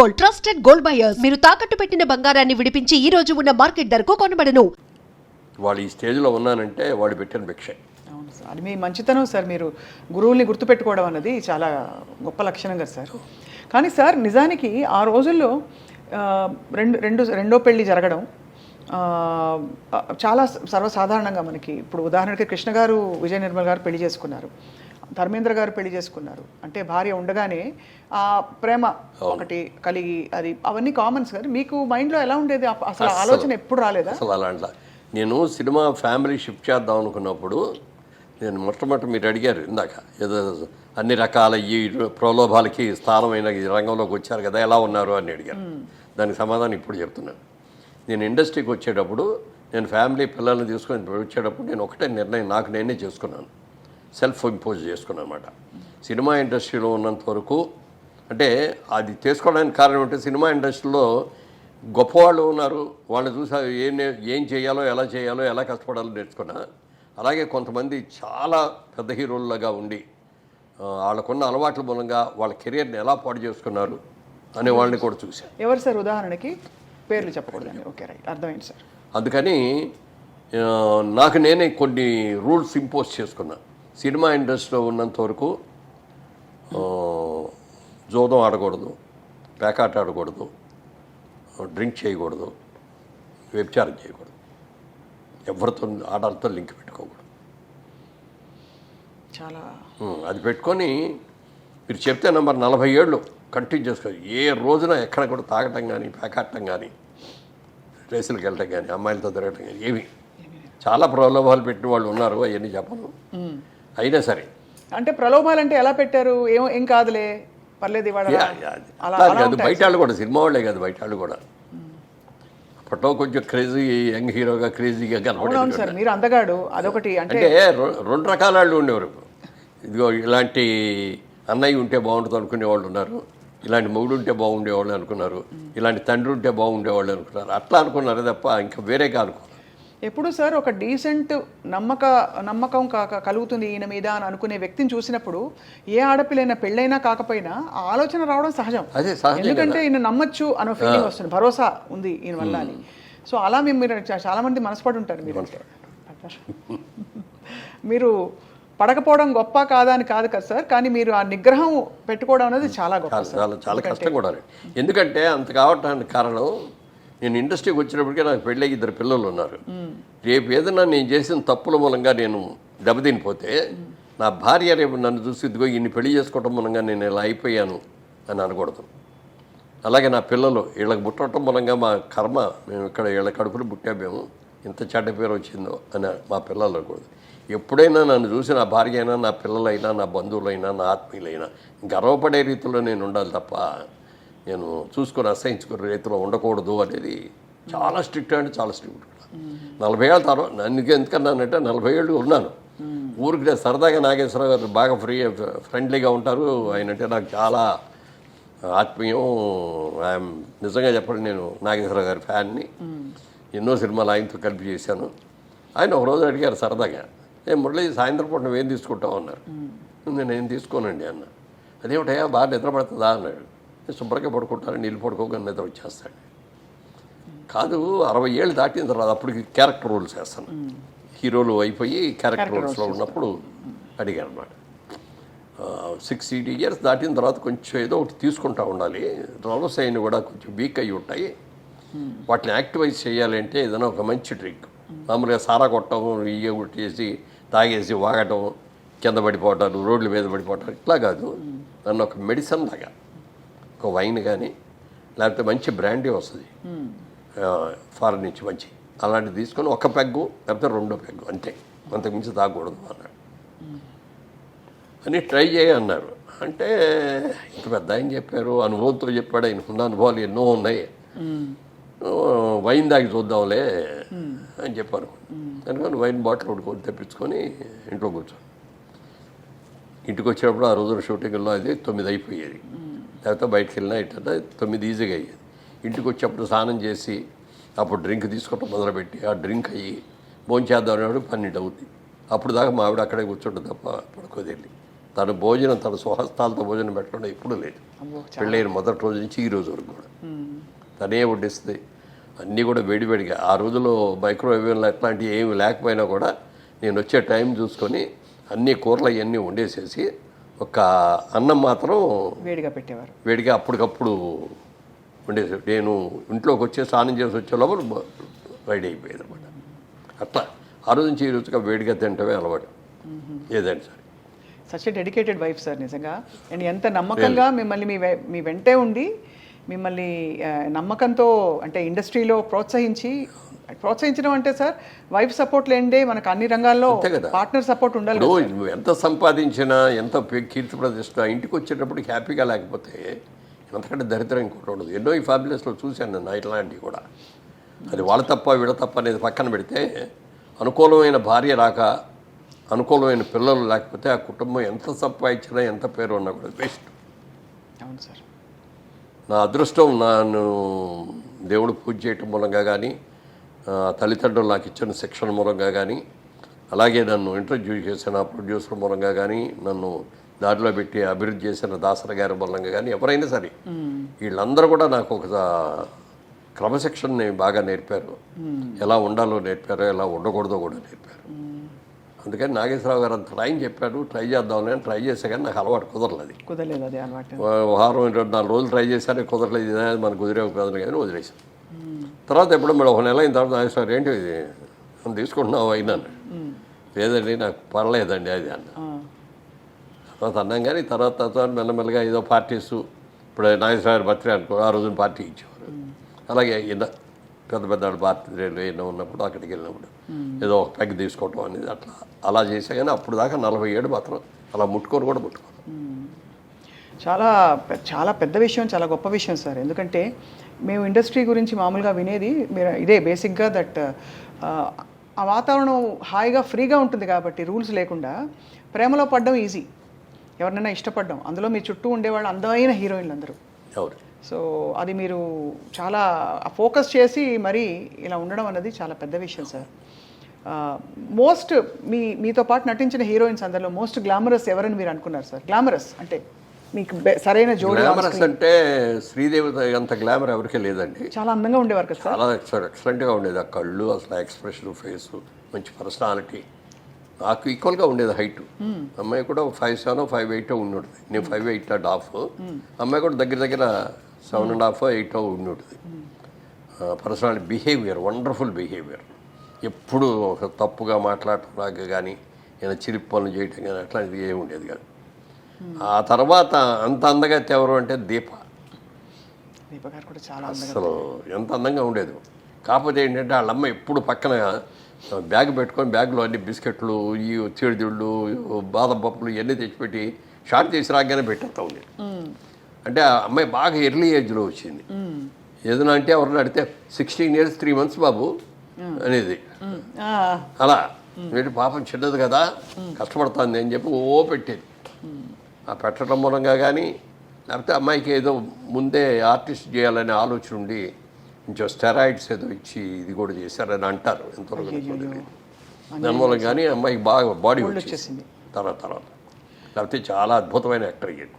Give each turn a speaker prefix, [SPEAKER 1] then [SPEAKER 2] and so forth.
[SPEAKER 1] Gold trusted gold buyers. మీరు తాకట్టు పెట్టిన బంగారాన్ని విడిపించి ఈ రోజు ఉన్న మార్కెట్ ధరకు కొనబడను.
[SPEAKER 2] వాళ్ళు ఈ స్టేజ్లో ఉన్నానంటే వాడు పెట్టిన భిక్ష.
[SPEAKER 3] అవును సార్. అది మీ మంచితనం సార్. మీరు గురువుల్ని గుర్తుపెట్టుకోవడం అన్నది చాలా గొప్ప లక్షణం కదా సార్. కానీ సార్ నిజానికి ఆ రోజుల్లో రెండు రెండు రెండో పెళ్ళి జరగడం చాలా సర్వసాధారణంగా మనకి ఇప్పుడు ఉదాహరణకి కృష్ణ గారు విజయ నిర్మల్ గారు పెళ్ళి చేసుకున్నారు. ధర్మేంద్ర గారు పెళ్ళి చేసుకున్నారు. అంటే భార్య ఉండగానే ఆ ప్రేమ ఒకటి కలిగి అది అవన్నీ కామన్స్ కదా. మీకు మైండ్లో ఎలా ఉండేది? అసలు ఆలోచన ఎప్పుడు రాలేదా?
[SPEAKER 2] అసలు అలాంటి నేను సినిమా ఫ్యామిలీ షిఫ్ట్ చేద్దాం అనుకున్నప్పుడు నేను మొట్టమొదటి మీరు అడిగారు ఇందాక ఏదో అన్ని రకాల ఈ ప్రలోభాలకి స్థానమైన ఈ రంగంలోకి వచ్చారు కదా ఎలా ఉన్నారు అని అడిగారు. దానికి సమాధానం ఇప్పుడు చెప్తున్నాను. నేను ఇండస్ట్రీకి వచ్చేటప్పుడు నేను ఫ్యామిలీ పిల్లల్ని తీసుకొని వచ్చేటప్పుడు నేను ఒకటే నిర్ణయం నాకు నేనే చేసుకున్నాను. సెల్ఫ్ ఇంపోజ్ చేసుకున్నాను అనమాట సినిమా ఇండస్ట్రీలో ఉన్నంత వరకు అంటే అది చేసుకోవడానికి కారణం అంటే సినిమా ఇండస్ట్రీలో గొప్పవాళ్ళు ఉన్నారు. వాళ్ళని చూసి ఏం ఏం చేయాలో ఎలా చేయాలో ఎలా కష్టపడాలో నేర్చుకున్నా. అలాగే కొంతమంది చాలా పెద్ద హీరోల్లాగా ఉండి వాళ్ళకున్న అలవాట్ల మూలంగా వాళ్ళ కెరియర్ని ఎలా పాడు చేసుకున్నారు అనే వాళ్ళని కూడా చూశాను
[SPEAKER 3] ఎవరు సార్ ఉదాహరణకి? పేర్లు చెప్పకూడదండి. Okay right. అర్థమైంది సార్.
[SPEAKER 2] అందుకని నాకు నేనే కొన్ని రూల్స్ ఇంపోజ్ చేసుకున్నా. సినిమా ఇండస్ట్రీలో ఉన్నంత వరకు జోదం ఆడకూడదు పేకాట ఆడకూడదు డ్రింక్ చేయకూడదు వ్యభిచారం చేయకూడదు. ఎవరితో ఆడాలతో లింక్ పెట్టుకోకూడదు.
[SPEAKER 3] చాలా.
[SPEAKER 2] అది పెట్టుకొని మీరు చెప్తే నెంబర్ నలభై ఏళ్ళు కంటిన్యూ చేసుకో ఏ రోజున ఎక్కడ కూడా తాగటం కానీ పేకాటం కానీ రేసులకు వెళ్ళటం కానీ అమ్మాయిలతో తిరగటం కానీ ఏమి. చాలా ప్రలోభాలు పెట్టిన వాళ్ళు ఉన్నారు అవన్నీ చెప్పను. అయినా సరే.
[SPEAKER 3] అంటే ప్రలోభాలు అంటే ఎలా పెట్టారు? ఏం ఏం కాదులే. పర్లేదు
[SPEAKER 2] కాదు బయట వాళ్ళు కూడా సినిమా వాళ్ళే కాదు బయట వాళ్ళు కూడా. అప్పట్లో కొంచెం క్రేజీ యంగ్ హీరోగా క్రేజీగా కనపడేది
[SPEAKER 3] సార్ మీరు అందగాడు అదొకటి. అంటే
[SPEAKER 2] రెండు రకాల వాళ్ళు ఉండేవారు. ఇదిగో ఇలాంటి అన్నయ్య ఉంటే బాగుంటుంది అనుకునే వాళ్ళు ఉన్నారు. ఇలాంటి మొగుడు ఉంటే బాగుండేవాళ్ళు అనుకున్నారు. ఇలాంటి తండ్రి ఉంటే బాగుండేవాళ్ళు అనుకున్నారు. అట్లా అనుకున్నారు తప్ప ఇంకా వేరేగా అనుకున్నారు
[SPEAKER 3] ఎప్పుడు సార్ ఒక డీసెంట్ నమ్మక నమ్మకం కాక కలుగుతుంది ఈయన మీద అని అనుకునే వ్యక్తిని చూసినప్పుడు ఏ ఆడపిల్లైనా పెళ్ళైనా కాకపోయినా ఆలోచన రావడం సహజం.
[SPEAKER 2] అదే
[SPEAKER 3] ఎందుకంటే ఈయన నమ్మచ్చు అనే ఫీలింగ్ వస్తుంది. భరోసా ఉంది ఈయన వల్ల అని. సో అలా మేము మీరు చాలా మంది మనసుపడి ఉంటారు మీరు. మీరు పడకపోవడం గొప్ప కాదా అని కాదు కదా సార్ కానీ మీరు ఆ నిగ్రహం పెట్టుకోవడం అనేది చాలా గొప్ప
[SPEAKER 2] చాలా
[SPEAKER 3] సార్.
[SPEAKER 2] చాలా చాలా కష్టం కూడా ఎందుకంటే అంత కావటానికి కారణం నేను ఇండస్ట్రీకి వచ్చినప్పటికే నాకు పెళ్ళి ఇద్దరు పిల్లలు ఉన్నారు. రేపు ఏదైనా నేను చేసిన తప్పుల మూలంగా నేను దెబ్బతినిపోతే నా భార్య రేపు నన్ను చూసి ఇదిగో ఇన్ని పెళ్ళి చేసుకోవటం మూలంగా నేను ఇలా అయిపోయాను అని అనకూడదు. అలాగే నా పిల్లలు వీళ్ళకి పుట్టడం మూలంగా మా కర్మ మేము ఇక్కడ వీళ్ళ కడుపులు పుట్టాం ఇంత చెడ్డ పేరు వచ్చిందో అని మా పిల్లలు అనకూడదు ఎప్పుడైనా నన్ను చూసి నా భార్య అయినా నా పిల్లలైనా నా బంధువులైనా నా ఆత్మీయులైనా గర్వపడే రీతిలో నేను ఉండాలి తప్ప నేను చూసుకొని అసహించుకునే రీతిలో ఉండకూడదు అనేది చాలా స్ట్రిక్ట్ అంటే చాలా స్ట్రిక్ట్. నలభై ఏళ్ళ తర్వాత నన్ను ఎందుకన్నానంటే నలభై ఏళ్ళు ఉన్నాను. ఊరికి సరదాగా నాగేశ్వరరావు గారు బాగా ఫ్రీ ఫ్రెండ్లీగా ఉంటారు. ఆయన అంటే నాకు చాలా ఆత్మీయం. ఐఎమ్ నిజంగా చెప్పండి నేను నాగేశ్వరరావు గారి ఫ్యాన్ని. ఎన్నో సినిమాలు ఆయనతో కలిపి చేశాను. ఆయన ఒక రోజు అడిగారు సరదాగా ఏ మురళి సాయంత్రం పూట నువ్వేం తీసుకుంటావు? అన్నారు. నేను ఏం తీసుకోనండి అన్న అదేమిటయా బాగా నిద్ర పడుతుందా? అన్నాడు. నేను శుభ్రంగా పడుకుంటాను నీళ్ళు పడుకోగానే నిద్ర వచ్చేస్తాడు. కాదు అరవై ఏళ్ళు దాటిన తర్వాత అప్పటికి క్యారెక్టర్ రోల్స్ వేస్తాను. హీరోలు అయిపోయి క్యారెక్టర్ రోల్స్లో ఉన్నప్పుడు అడిగాను అనమాట సిక్స్ ఎయిటీ ఇయర్స్ దాటిన తర్వాత కొంచెం ఏదో ఒకటి తీసుకుంటా ఉండాలి. రోల్స్ అయిన కూడా కొంచెం వీక్ అయి ఉంటాయి. వాటిని యాక్టివైజ్ చేయాలి అంటే ఏదైనా ఒక మంచి డ్రింక్ మామూలుగా సారా కొట్టడం ఇయ్య కొట్టేసి తాగేసి వాగటం కింద పడిపోవటాలు రోడ్ల మీద పడిపోవటాలు ఇట్లా కాదు. నన్ను ఒక మెడిసిన్ లాగా ఒక వైన్ కానీ లేకపోతే మంచి బ్రాండీ వస్తుంది. ఫారెన్ నుంచి మంచి. అలాంటిది తీసుకొని ఒక పెగ్గు లేకపోతే రెండో పెగ్గు అంతే. అంతకుమించి తాగకూడదు అన్నాడు. అని ట్రై చేయ అన్నారు. అంటే ఇంత పెద్ద ఆయన చెప్పారు అనుభవంతో చెప్పాడు ఆయనకున్న అనుభవాలు ఎన్నో ఉన్నాయి. వైన్ దాగి చూద్దాంలే అని చెప్పాను అనుకొని వైన్ బాటిల్ ఒకటి కొని తెప్పించుకొని ఇంట్లో కూర్చోను ఇంటికి వచ్చినప్పుడు ఆ రోజున షూటింగ్లో అది తొమ్మిది అయిపోయేది. లేకపోతే బయటకు వెళ్ళినా ఇట్లా తొమ్మిది ఈజీగా అయ్యేది. ఇంటికి వచ్చేప్పుడు స్నానం చేసి అప్పుడు డ్రింక్ తీసుకోవటం మొదలుపెట్టి ఆ డ్రింక్ అయ్యి భోంచేద్దాం అనేవాడు పన్నెండు అవుద్ది. అప్పుడు దాకా మా ఆవిడ అక్కడే కూర్చుంటుంది తప్ప పడుకోది వెళ్ళి తను భోజనం తన స్వహస్తాలతో భోజనం పెట్టడం ఎప్పుడూ లేదు. పెళ్ళైన మొదటి రోజు నుంచి ఈ రోజు వరకు కూడా. తనే వడ్డిస్తుంది. అన్నీ కూడా వేడివేడిగా ఆ రోజుల్లో మైక్రోవేవ్లు అట్లాంటివి ఏమి లేకపోయినా కూడా నేను వచ్చే టైం చూసుకొని అన్ని కూరలు అవన్నీ వండేసేసి ఒక అన్నం మాత్రం
[SPEAKER 3] వేడిగా పెట్టేవారు.
[SPEAKER 2] వేడిగా అప్పటికప్పుడు వండేసి నేను ఇంట్లోకి వచ్చే స్నానం చేసి వచ్చే లోపల రెడీ అయిపోయేది అనమాట అట్లా ఆ రోజు నుంచి ఈ రోజుగా వేడిగా తింటమే అలవాటు. ఏదైనా సరే.
[SPEAKER 3] సచ్ డెడికేటెడ్ వైఫ్ సార్ నిజంగా. అండ్ ఎంత నమ్మకంగా మిమ్మల్ని మీ మీ వెంటే ఉండి మిమ్మల్ని నమ్మకంతో అంటే ఇండస్ట్రీలో ప్రోత్సహించి ప్రోత్సహించడం అంటే సార్ వైఫ్ సపోర్ట్ లేనిదే మనకు అన్ని రంగాల్లో. పార్ట్నర్ సపోర్ట్ ఉండాలి
[SPEAKER 2] నువ్వు ఎంత సంపాదించినా ఎంత కీర్తి ప్రతిష్ట ఇంటికి వచ్చేటప్పుడు హ్యాపీగా లేకపోతే ఎంతకంటే దరిద్రం ఇంకోటి ఉండదు. ఎన్నో ఈ ఫ్యామిలీస్లో చూశాను నేను ఇట్లాంటివి కూడా. అది వాళ్ళ తప్ప వీళ్ళ తప్ప అనేది పక్కన పెడితే అనుకూలమైన భార్య రాక అనుకూలమైన పిల్లలు లేకపోతే ఆ కుటుంబం ఎంత సంపాదించినా ఎంత పేరు ఉన్నా కూడా వేస్ట్
[SPEAKER 3] అవును సార్.
[SPEAKER 2] నా అదృష్టం నన్ను దేవుడు పూజ చేయటం మూలంగా కానీ తల్లిదండ్రులు నాకు ఇచ్చిన శిక్షణ మూలంగా కానీ అలాగే నన్ను ఇంట్రడ్యూస్ చేసిన ప్రొడ్యూసర్ మూలంగా కానీ నన్ను దారిలో పెట్టి అభివృద్ధి చేసిన దాసర గారి మూలంగా కానీ ఎవరైనా సరే వీళ్ళందరూ కూడా నాకు ఒక క్రమశిక్షణని బాగా నేర్పారు. ఎలా ఉండాలో నేర్పారు ఎలా ఉండకూడదో కూడా నేర్పారు. అందుకని నాగేశ్వరరావు గారు అంత ట్రైన్ చెప్పాడు ట్రై చేద్దామని ట్రై చేసా కానీ నాకు అలవాటు కుదరలేదు.
[SPEAKER 3] కుదరలేదు
[SPEAKER 2] వారం రెండు నాలుగు రోజులు ట్రై చేశాను కుదరలేదు మనకు కుదిరే కుదరదు కానీ వదిలేసాను తర్వాత ఎప్పుడు మేడం ఒక నెల అయిన తర్వాత ఆయన సార్ ఏంటి ఇది? తీసుకుంటున్నావు అయినాను లేదండి నాకు పర్లేదండి అది అన్న తర్వాత అన్నాం కానీ తర్వాత తర్వాత మెల్లమెల్లగా ఏదో పార్టీస్ ఇప్పుడు నాగేశ్వర బర్త్డే అనుకో ఆ రోజున పార్టీ ఇచ్చేవారు. అలాగే ఎన్న పెద్ద పెద్ద బర్త్డేలు ఎన్నో ఉన్నప్పుడు అక్కడికి వెళ్ళినప్పుడు ఏదో ఒక పెగ్ తీసుకోవటం అనేది అట్లా అలా చేసా కానీ అప్పుడు దాకా నలభై ఏడు మాత్రం అలా ముట్టుకొని కూడా ముట్టుకోను
[SPEAKER 3] చాలా చాలా పెద్ద విషయం చాలా గొప్ప విషయం సార్. ఎందుకంటే మేము ఇండస్ట్రీ గురించి మామూలుగా వినేది మీరు ఇదే బేసిక్గా దట్ ఆ వాతావరణం హాయిగా ఫ్రీగా ఉంటుంది కాబట్టి రూల్స్ లేకుండా ప్రేమలో పడడం ఈజీ. ఎవరినైనా ఇష్టపడడం. అందులో మీ చుట్టూ ఉండేవాళ్ళు అందమైన హీరోయిన్లు అందరూ. సో అది మీరు చాలా ఫోకస్ చేసి మరి ఇలా ఉండడం అనేది చాలా పెద్ద విషయం సార్. మోస్ట్ మీ మీతో పాటు నటించిన హీరోయిన్స్ అందరిలో మోస్ట్ గ్లామరస్ ఎవరని మీరు అనుకున్నారు సార్? గ్లామరస్ అంటే మీకు సరైన జోడి
[SPEAKER 2] గ్లామరస్ అంటే శ్రీదేవి అంత గ్లామర్ ఎవరికీ లేదండి.
[SPEAKER 3] చాలా అందంగా ఉండేవారు కదా
[SPEAKER 2] చాలా ఎక్సలెంట్ ఎక్సలెంట్గా ఉండేది. ఆ కళ్ళు అసలు ఎక్స్ప్రెషన్ ఫేస్ మంచి పర్సనాలిటీ నాకు ఈక్వల్గా ఉండేది హైట్ అమ్మాయి కూడా ఫైవ్ సెవెన్ ఫైవ్ ఎయిట్ ఉండి ఉంటుంది నేను ఫైవ్ ఎయిట్ అండ్ హాఫ్ అమ్మాయి కూడా దగ్గర దగ్గర సెవెన్ అండ్ హాఫ్ ఎయిట్ ఉండి ఉంటుంది పర్సనాలిటీ బిహేవియర్ వండర్ఫుల్ బిహేవియర్ ఎప్పుడు ఒక తప్పుగా మాట్లాడటం కానీ ఏదైనా చిరిపి పనులు చేయటం కానీ అట్లాంటిది ఏమి ఉండేది కాదు. ఆ తర్వాత అంత అందగత్తి ఎవరు అంటే దీప.
[SPEAKER 3] దీప గారు కూడా చాలా అందంగా
[SPEAKER 2] అసలు ఎంత అందంగా ఉండేది. కాకపోతే ఏంటంటే వాళ్ళ అమ్మ ఎప్పుడు పక్కన బ్యాగ్ పెట్టుకొని బ్యాగ్లో అన్ని బిస్కెట్లు ఈ చీడిదిళ్ళు బాదం పప్పులు ఇవన్నీ తెచ్చిపెట్టి షార్ట్ చేసి రాగానే పెట్టేస్తా ఉండేది. అంటే ఆ అమ్మాయి బాగా ఎర్లీ ఏజ్లో వచ్చింది. ఏదైనా అంటే ఎవరిని అడిగితే సిక్స్టీన్ ఇయర్స్ త్రీ మంత్స్ బాబు అనేది. అలా. పాపం చిన్నది కదా కష్టపడుతుంది అని చెప్పి ఓ పెట్టేది. ఆ పెట్టడం మూలంగా కానీ లేకపోతే అమ్మాయికి ఏదో ముందే ఆర్టిస్ట్ చేయాలనే ఆలోచన ఉండి కొంచెం స్టెరాయిడ్స్ ఏదో ఇచ్చి ఇది కూడా చేశారని అంటారు ఎంతవరకు. దాని మూలంగా కానీ అమ్మాయికి బాగా బాడీ వచ్చేసింది. తర్వాత తర్వాత లేకపోతే చాలా అద్భుతమైన యాక్టర్ అయ్యాడు.